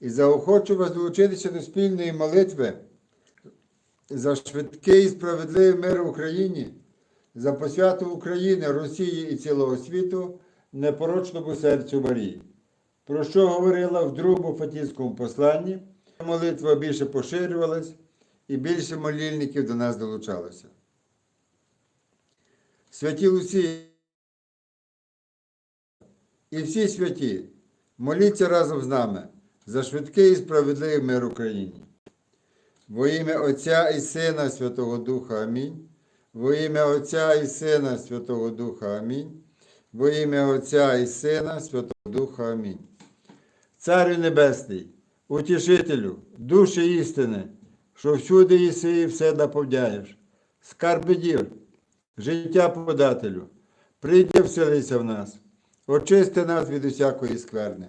і заохочу вас долучитися до спільної молитви за швидкий і справедливий мир в Україні, за посвяту України, Росії і цілого світу, непорочному серцю Марії. Про що говорила в другому Фатійському посланні, молитва більше поширювалась і більше молільників до нас долучалося. Святі Лусії і всі святі, моліться разом з нами за швидкий і справедливий мир Україні. Во ім'я Отця і Сина Святого Духа Амінь. Во ім'я Отця і Сина Святого Духа Амінь. Во ім'я Отця і Сина Святого Духа Амінь. Царю Небесний, утішителю, душі істини, що всюди єси і все наповняєш, скарби дір, життя подателю, прийди вселися в нас, очисти нас від усякої скверни,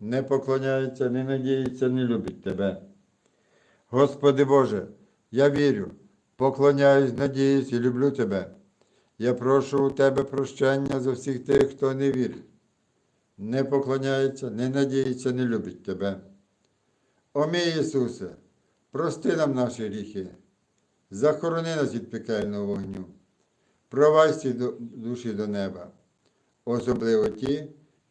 не поклоняється, не надіється, не любить Тебе. Господи Боже, я вірю, поклоняюсь, надіюсь і люблю Тебе. Я прошу у Тебе прощення за всіх тих, хто не вірить, не поклоняється, не надіється, не любить Тебе. О Ісусе, прости нам наші гріхи, захорони нас від пекельного вогню, провадь всі душі до неба, особливо ті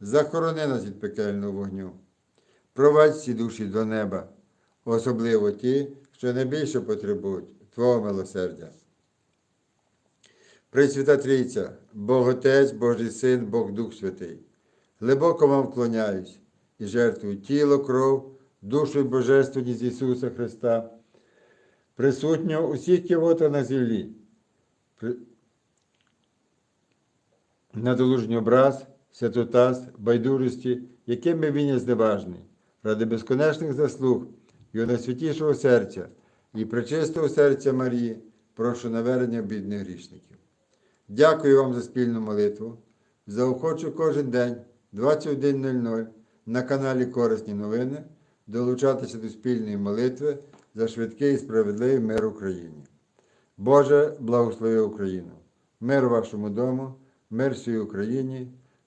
захорони нас від пекельного вогню, провадь ці душі до неба, особливо ті, що найбільше потребують Твого милосердя. Пресвята Трійця, Бог Отець, Божий Син, Бог Дух Святий, глибоко вам вклоняюсь і жертвую тіло, кров, душу і божественність Ісуса Христа, присутнього усіх кивота на землі, при- надолужній образ, святотаз, байдужості, якими він є зневажний, ради безконечних заслуг його найсвятішого серця і пречистого серця Марії, прошу навернення бідних грішників. Дякую вам за спільну молитву. Заохочу кожен день 21.00 на каналі Корисні новини долучатися до спільної молитви за швидкий і справедливий мир Україні. Боже, благослови Україну! Мир вашому дому, мир всій Україні,